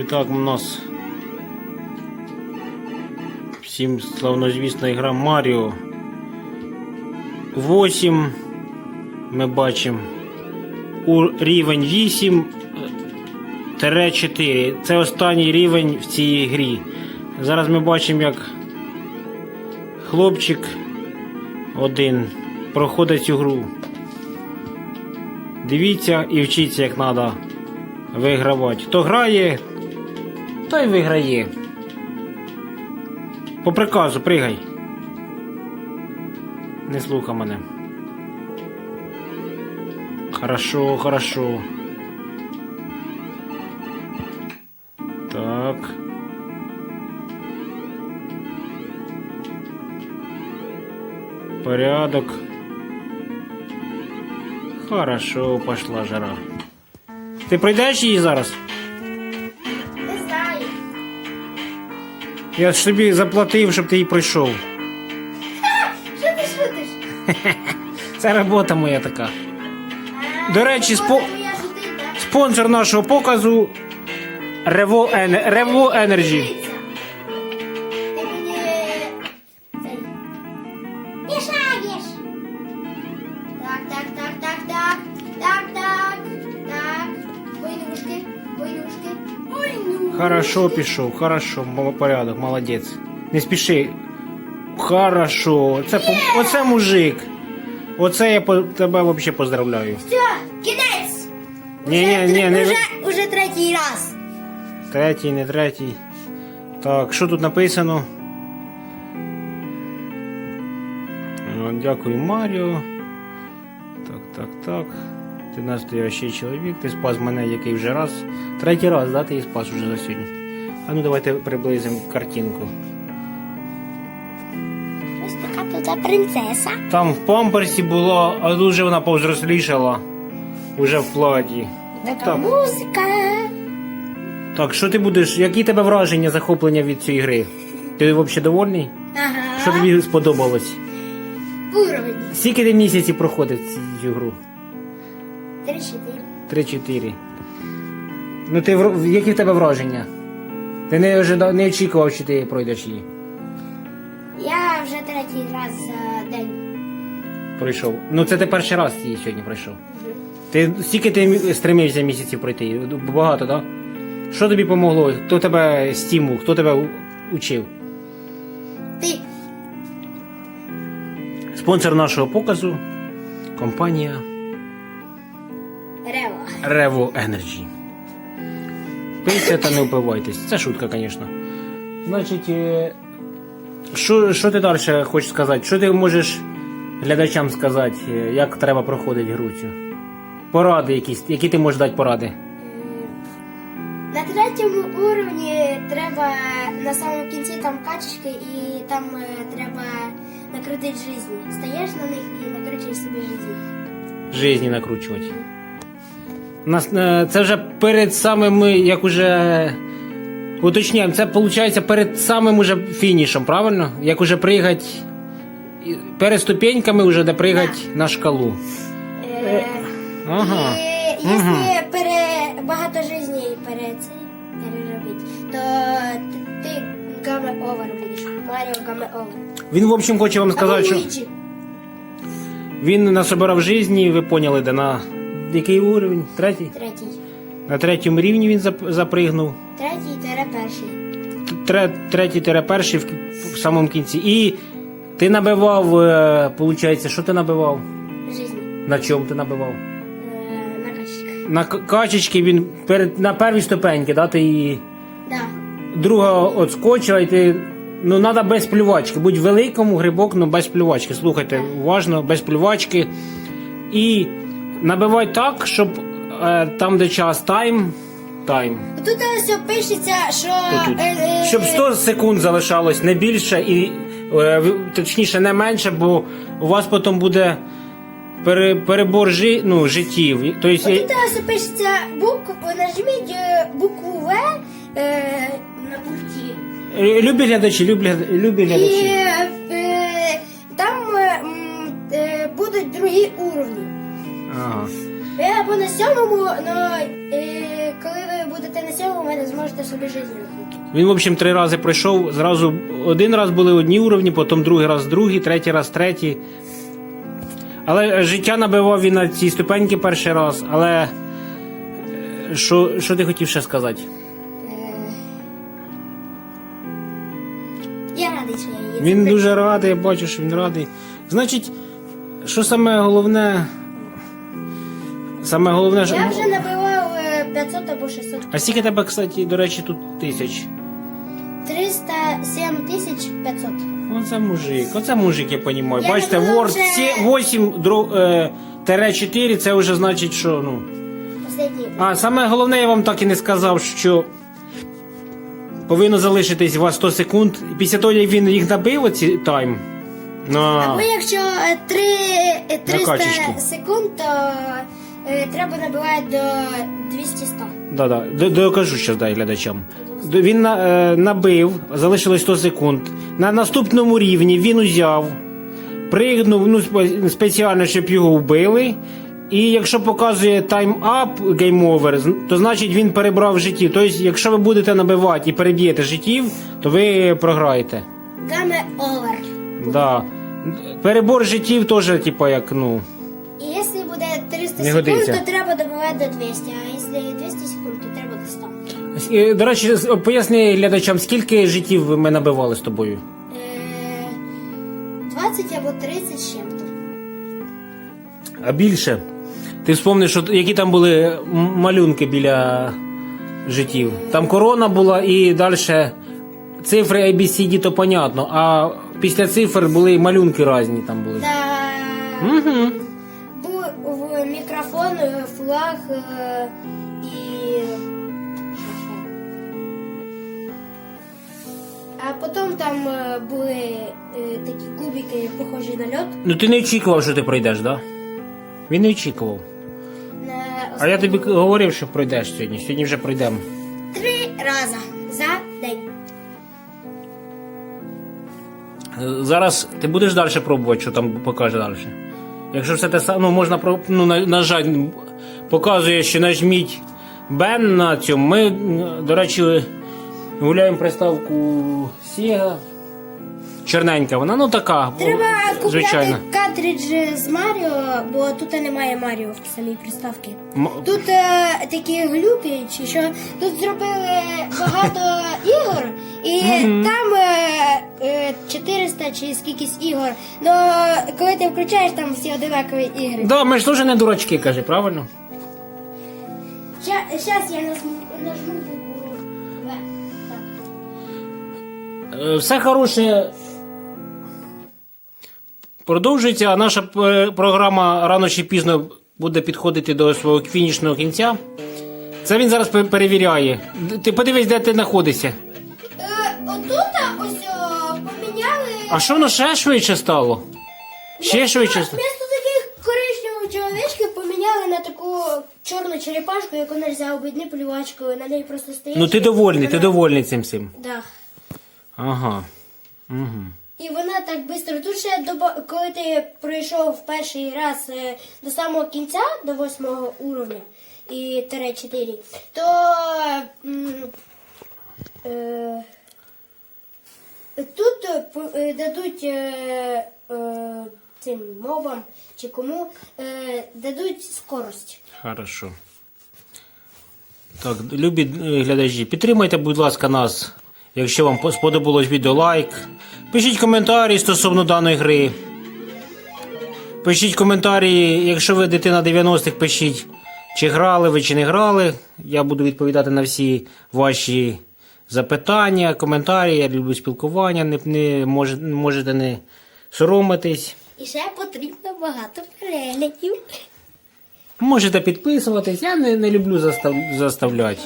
І так у нас всім славнозвісна гра Маріо 8. Ми бачимо рівень 8 4. Це останній рівень в цій грі. Зараз ми бачимо, як хлопчик один проходить цю гру. Дивіться і вчіться, як треба вигравати. Хто грає, той виграє. По приказу пригай. Не слухай мене. Хорошо, хорошо. Так. Порядок. Хорошо, пошла жара. Ти пройдеш її зараз? Я ж собі заплатив, щоб ти її пройшов. Що ти шутиш? Це робота моя така. До речі, спо-? Спонсор нашого показу Revo Energy. Хорошо пішов, хорошо, порядок, молодець. Не спіши. Хорошо. Це, оце мужик. Оце я по- тебе взагалі поздравляю. Все, кінець. Ні, ні, ні, не Уже, уже третій раз. Третій, не третій. Так, що тут написано? Дякую, Маріо. Так, так, так. Ти настоящий чоловік, ти спас мене який вже раз. Третій раз, да, ти спас уже за сьогодні. А ну давайте приблизимо картинку. Ось така тут принцеса. Там в памперсі було, а тут вона повзрослішала. Уже в платі. Така Так. музика. Так, що ти будеш? Які тебе враження, захоплення від цієї гри? Ти взагалі довольний? Ага. Що тобі сподобалось? Уровень. Скільки ти місяців проходив ці- цю гру? Три-чотири. 3-4. Ну ти які в тебе враження? Ти не, ожида- не очікував, що ти пройдеш її. Я вже третій раз за день. Пройшов. Ну це ти перший раз її сьогодні пройшов. Ти скільки ти мі- стремився місяців пройти? Багато, так? Да? Що тобі помогло? Хто тебе стимул, хто тебе у- учив? Ти. Спонсор нашого показу компанія Рева. Revo Energy. Пийте та не впивайтесь. Це шутка, звісно. Значить, е, що, що ти далі хочеш сказати? Що ти можеш глядачам сказати, е, як треба проходити гру цю? Поради якісь, які ти можеш дати поради? На третьому уровні треба на самому кінці там качечки і там е, треба накрутити жизни. Стаєш на них і накручуєш собі жизни. Жизні накручувати. Нас, е, це вже перед самим, як уже уточняємо, це виходить перед самим уже фінішем, правильно? Як уже пригати перед ступеньками, вже де пригати на шкалу. Е, Ага. І якщо пере, багато жизней пере, переробити, то ти, ти гаме овер будеш. Маріо гаме овер. Він, в общем, хоче вам сказати, що Луїджі. він насобирав житті, ви поняли, де на який уровень? Третій? Третій. На третьому рівні він запригнув. Третій тере перший. Тре, третій тире перший в, самому кінці. І ти набивав, е, получається, що ти набивав? Жизни. На чому ти набивав? Е, на качечках. На качечки він перед, на первій ступеньки, да, ти її Да. друга отскочила, і ти. Ну, треба без плювачки. Будь великому грибок, ну без плювачки. Слухайте, уважно, без плювачки. І набивай так, щоб е, там, де час тайм, тайм. Тут ось пишеться, що Отут. е, е, Щоб 100 секунд залишалось не більше і е, в- точніше не менше, бо у вас потім буде пере, перебор жи, ну, життів. І- Тобто, Тут ось пишеться букву, нажміть е, букву В е, на пульті. е, любі глядачі, любі, любі І глядачі. е, е, там е, м, е, будуть другі уровні. Ага. Ви або на сьомому, но е, коли ви будете на сьомому, ви не зможете собі життя накрутити. Він, в общем, три рази пройшов. Зразу один раз були одні уровні, потім другий раз другий, третій раз третій. Але життя набивав він на цій ступеньки перший раз. Але е, що, що ти хотів ще сказати? Я радий, що я є. Він дуже радий, я бачу, що він радий. Значить, що саме головне. Саме головне, що. Я вже набивав е, 500 або 600. А скільки тебе, кстати, до речі, тут тисяч? 307 тисяч 500. Оце мужик, оце мужик, я розумію. Я Бачите, думала, Word вже- 8 тере 4, це вже значить, що ну. Останній. А саме головне, я вам так і не сказав, що повинно залишитись у вас 100 секунд. Після того, як він їх набив, оці тайм. Ну, Або якщо е, три, е, 300 качечки. секунд, то е, треба набивати до 200 100 да, да. Докажу зараз дай глядачам. Він на- е, набив, залишилось 100 секунд. На наступному рівні він узяв, пригнув ну, спе- спеціально, щоб його вбили. І якщо показує тайм-ап Game Over, то значить він перебрав життів. Тобто, якщо ви будете набивати і переб'єте життів, то ви програєте. Game over. Да. Перебор життів теж, типа, як, ну. І якщо буде 300 Не секунд, годиться. то треба добивати до 200, а якщо 200 секунд, то треба до 100. Е, До речі, поясни глядачам, скільки життів ми набивали з тобою? Е, 20 або 30 з чим-то. А більше. Ти вспомниш, що, які там були м- малюнки біля життів. Там корона була і далі цифри ABCD, то понятно, а після цифр були малюнки різні там були. Та Угу. І. А потім там е, були е, такі кубики, похожі на льод. Ну ти не очікував, що ти пройдеш, так? Да? Він не очікував. А я тобі говорив, що пройдеш сьогодні. Сьогодні вже пройдемо. три рази за день. Е, Зараз ти будеш далі пробувати, що там покаже далі. Якщо все те саме, ну можна ну, на- нажати, показує, що нажміть Бен на цьому. Ми, до речі, гуляємо приставку Sega. Чорненька вона, ну така. Треба купляти звичайно. картридж з Маріо, бо тут немає Маріо в самій приставці. М- Тут е, такі глюки, чи що тут зробили багато ігор, і там е, е, 400 чи скількись ігор. Ну коли ти включаєш, там всі одинакові ігри. Да, ми ж теж не дурачки, каже, правильно? Зараз я нажму, нажму букву В. Е, Все хороше. Продовжується, а наша е, програма рано чи пізно буде підходити до свого фінішного кінця. Це він зараз перевіряє. Ти подивись, де ти знаходишся. Е, отут ось о, поміняли. А що воно ще швидше стало? Ще швидше стало? Чорну черепашку, яку нельзя обійти плювачкою, на неї просто стоїть. Ну ти довольний, ти довольний цим всім. Да. Ага. Угу. І вона так швидко. Тут ще доба- коли ти пройшов перший раз е, до самого кінця, до восьмого уровня і тире 4, то м, е, тут е, по- е, дадуть е, е, цим мобам чи кому е, дадуть скорость. Хорошо. Так, любі е, глядачі, підтримайте, будь ласка, нас. Якщо вам сподобалось відео, лайк. Пишіть коментарі стосовно даної гри. Пишіть коментарі, якщо ви дитина 90-х, пишіть, чи грали ви, чи не грали. Я буду відповідати на всі ваші запитання, коментарі. Я люблю спілкування, не, не можете не соромитись. І ще потрібно багато переглядів. Можете підписуватись, я не, не люблю застав, заставляти.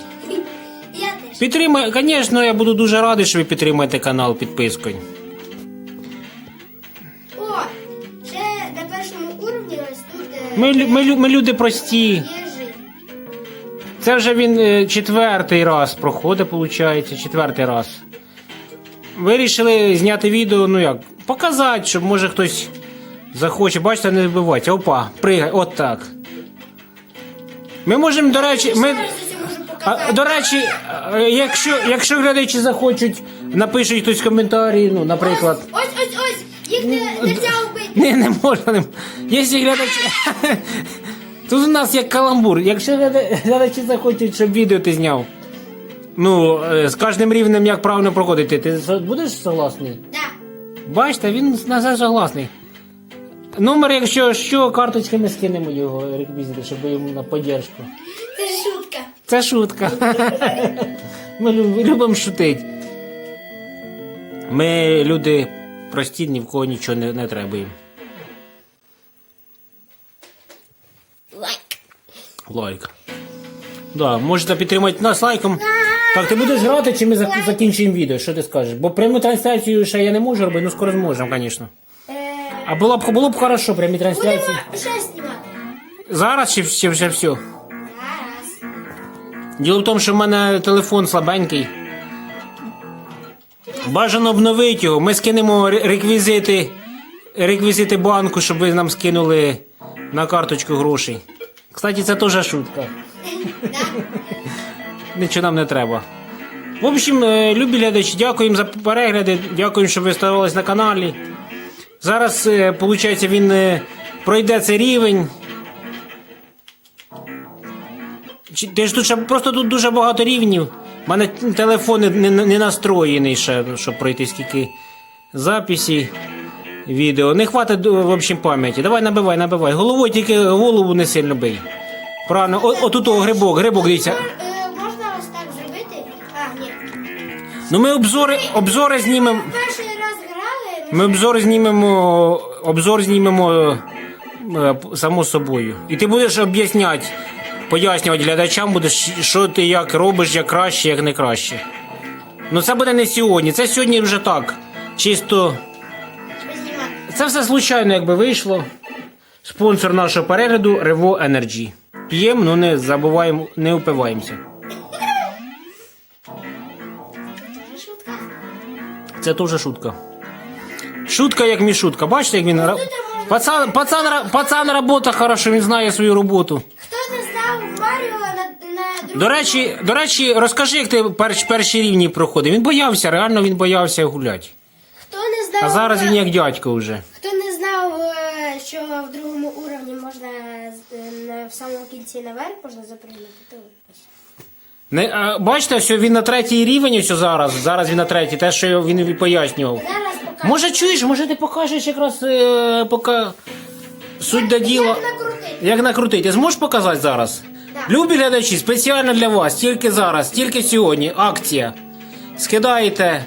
Я теж. Підтримай, звісно, я буду дуже радий, що ви підтримаєте канал підпискою. О, ще на першому уровні ось тут е, Ми, лю- ми, лю- ми люди прості. є. Це вже він е, четвертий раз проходить, виходить, четвертий раз. Вирішили зняти відео, ну як, показати, щоб може хтось захоче. Бачите, не вбивайте. Опа, пригай, от так. Ми можемо, до речі, ми. А, до речі, е, якщо, якщо глядачі захочуть, напишуть хтось коментарі, ну, наприклад. Ось, ось, ось, ось. Їх не, не можна вбити. Ні, не можна. Не... Якщо глядачі. Тут у нас як каламбур. Якщо глядачі захочуть, щоб відео ти зняв. Ну, е, з кожним рівнем як правильно проходити, ти будеш согласний? Да. Бачите, він на це согласний. Номер, якщо що, карточками скинемо його реквізити, щоб йому на поддержку. Це шутка. Це шутка. Ми любимо шутити. Ми люди прості, ні в кого нічого не, не требуємо. Лайк. Лайк. Да, можете підтримати нас лайком. Так, ти будеш грати, чи ми зак- закінчимо відео? Що ти скажеш? Бо пряму трансляцію ще я не можу робити, ну скоро зможемо, звісно. А було б було б хорошо, прямі трансляції. Будемо ще знімати. Зараз чи, чи вже все? Зараз. Діло в тому, що в мене телефон слабенький. Бажано обновити його. Ми скинемо ре- реквізити, реквізити банку, щоб ви нам скинули на карточку грошей. Кстати, це теж шутка. Нічого нам не треба. В общем, е, любі глядачі, дякуємо за перегляди, дякуємо, що ви ставились на каналі. Зараз, виходить, він е, пройде цей рівень. Ти ж тут ще просто тут дуже багато рівнів. У мене телефон не, не, настроєний ще, щоб пройти скільки записі відео. Не хватить в общем пам'яті. Давай набивай, набивай. Головою тільки голову не сильно бий. Правильно, О, отут о, грибок, грибок, дивіться. Е, можна ось так зробити? А, ні. Ну ми обзори, обзори знімемо. Ми обзор знімемо. Обзор знімемо е, само собою. І ти будеш об'ясняти, пояснювати глядачам, будеш, що ти як робиш, як краще, як не краще. Ну це буде не сьогодні. Це сьогодні вже так. Чисто. Це все случайно, якби вийшло. Спонсор нашого перегляду Revo Energy. П'ємо, ну не забуваємо, не упиваємося. Шутка. Це теж шутка. Шутка як мішутка. Бачите, як він. Пацан, пацан, пацан робота хорошо, він знає свою роботу. Хто не знав Маріо на, на другому... До речі, до речі, розкажи, як ти перш, перші рівні проходив. Він боявся, реально він боявся гуляти. Хто не знав... А зараз він як дядько вже. Хто не знав, е, що в другому уровні можна з- е, на- в самому кінці наверх можна запрыгнути, то. Не, а, бачите, що він на третій рівень ось зараз. Зараз він на третій, те, що він і пояснював. Зараз покажу. Може, чуєш, може ти покажеш якраз е, поки суть до діла. Як накрутити? Як накрутити? Ти зможеш показати зараз? Так. Любі глядачі, спеціально для вас, тільки зараз, тільки сьогодні. Акція. Скидаєте,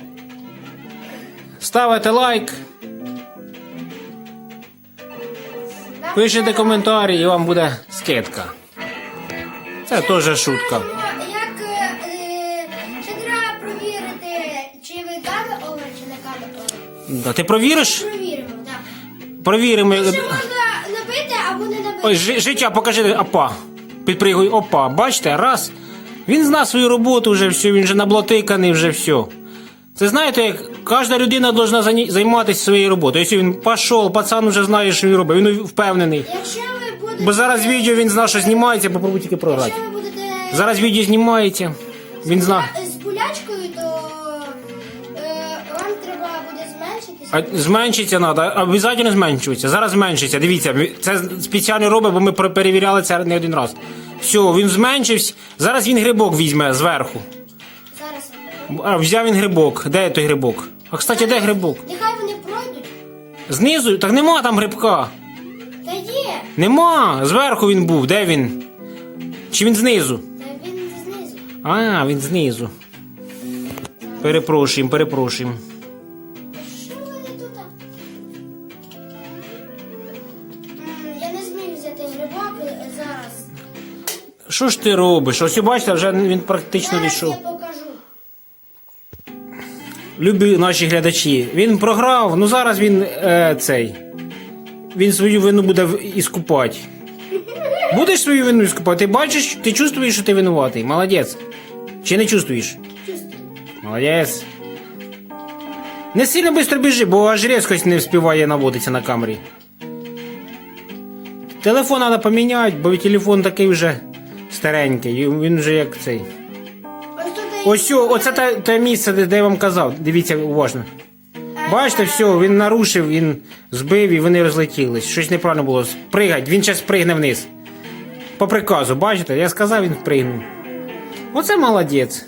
ставите лайк, пишете коментарі і вам буде скидка. Це теж шутка. Да, ти провіриш? Провіримо, так. Провіримо. Ще можна набити або не набити. Ой, жи- життя, покажи, опа. Підпригуй, опа, бачите, раз. Він зна свою роботу вже все, він вже наблатиканий, вже все. Це знаєте, як кожна людина повинна займатися своєю роботою. Якщо він пішов, пацан вже знає, що він робить, він впевнений. Якщо ви будете... Бо зараз відео він знає, що знімається, попробуй тільки програти. Якщо ви будете... Зараз відео знімається. Він знає. З А зменшиться треба, обов'язково зменшується. Зараз зменшиться. Дивіться, це спеціально робить, бо ми перевіряли це не один раз. Все, він зменшився. Зараз він грибок візьме зверху. Зараз. А, взяв він грибок. Де той грибок? А кстати, де грибок? Нехай вони пройдуть. Знизу? Так нема там грибка. Та є. Нема. Зверху він був. Де він? Чи він знизу? Та він знизу. А, він знизу. Перепрошуємо, перепрошуємо. Що ж ти робиш? Ось бачите, вже він практично дійшов. я покажу. Любі наші глядачі. Він програв, ну зараз він е, цей. Він свою вину буде іскупати. Будеш свою вину іскупати? Ти бачиш, ти чувствуєш, що ти винуватий? Молодець. Чи не чувствуєш? Чувствую. Молодець. Не сильно швидко біжи, бо аж різкость не вспіває наводитися на камері. Телефон треба поміняти, бо телефон такий вже старенький, він вже як цей. Ось оце те, те місце, де, де я вам казав. Дивіться уважно. Бачите, все, він нарушив, він збив і вони розлетілись. Щось неправильно було. Пригать, він зараз пригне вниз. По приказу, бачите? Я сказав, він пригнув. Оце молодець.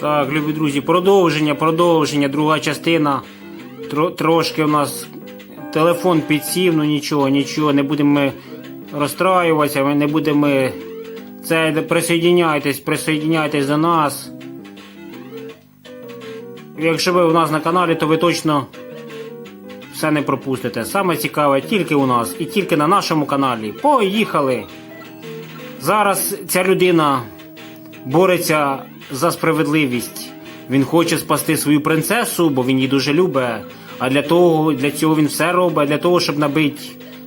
Так, любі друзі, продовження, продовження, друга частина. Тро, трошки у нас телефон підсів, ну нічого, нічого, не будемо ми розстраюватися, ми не будемо. Це присоединяйтесь, присоединяйтесь до нас. Якщо ви у нас на каналі, то ви точно все не пропустите. Саме цікаве тільки у нас і тільки на нашому каналі. Поїхали! Зараз ця людина бореться за справедливість. Він хоче спасти свою принцесу, бо він її дуже любить. А для того, для цього він все робить, для того, щоб набити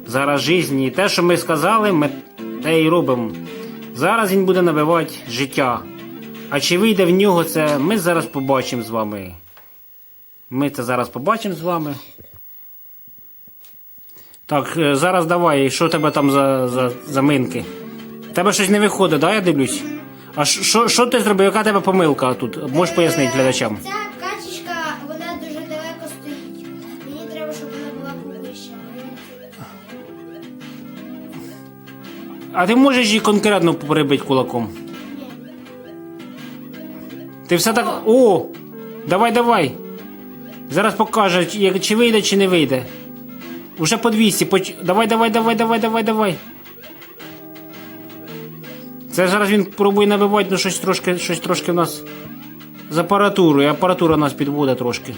зараз житті. І те, що ми сказали, ми те і робимо. Зараз він буде набивати життя. А чи вийде в нього це, ми зараз побачимо з вами. Ми це зараз побачимо з вами. Так, е, зараз давай, що у тебе там за, за, за минки? У Тебе щось не виходить, да, я дивлюсь? А що що ти зробив? Яка тебе помилка тут? Можеш пояснити глядачам? А ти можеш її конкретно прибити кулаком? Ти все так. О! Давай, давай. Зараз покаже, чи- як- чи вийде, чи не вийде. Уже по 200. Поч... Давай, давай, давай, давай, давай, давай. Це зараз він пробує набивати, ну щось трошки, щось трошки в нас з апаратурою. Апаратура нас підводить трошки.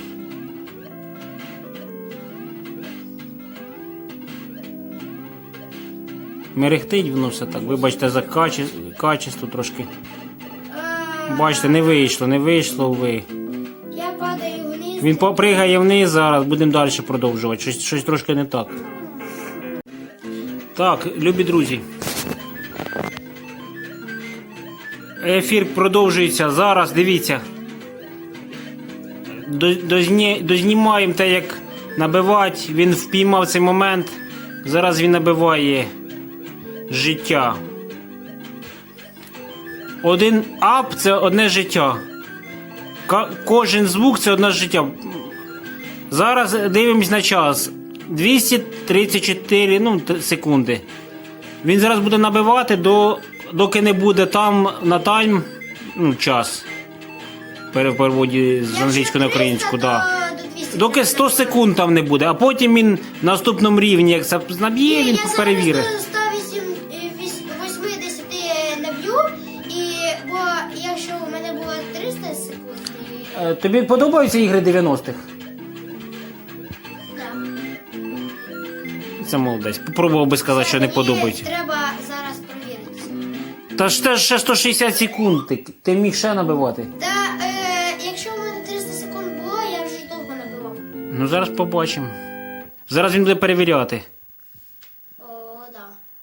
Мерехтить воно все так. Вибачте за каче... качество трошки. Бачите, не вийшло, не вийшло ви. Я падаю вниз. Він попригає вниз зараз, будемо далі продовжувати. Щось, щось трошки не так. Так, любі друзі. Ефір продовжується зараз, дивіться. Дозні- Дознімаємо те, як набивати. Він впіймав цей момент. Зараз він набиває життя. Один ап це одне життя. Кожен звук це одне життя. Зараз дивимось на час. 234 ну, секунди. Він зараз буде набивати, до, доки не буде там на тайм ну, час. Пере- переводі з англійської на українську. Да. Доки 100 секунд там не буде, а потім він на наступному рівні, як це наб'є, він перевірить. Е, Тобі подобаються ігри 90-х? Це молодець. Попробував би сказати, що не подобається. Треба зараз провіритися. Та ж теж ще 160 секунд. Ти, ти міг ще набивати. Та е, якщо у мене 300 секунд було, я вже довго набивав. Ну зараз побачимо. Зараз він буде перевіряти. О, да.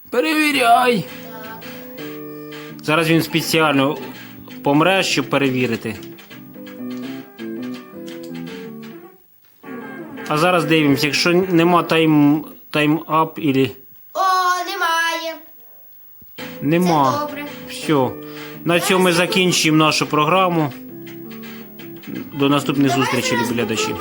Перевіряй! Так. Зараз він спеціально помре, щоб перевірити. А зараз дивимося, якщо нема тайм тайм-ап ілі О, немає. нема. Це добре. Все. На цьому ми закінчимо нашу програму. До наступних зустрічей, глядачі.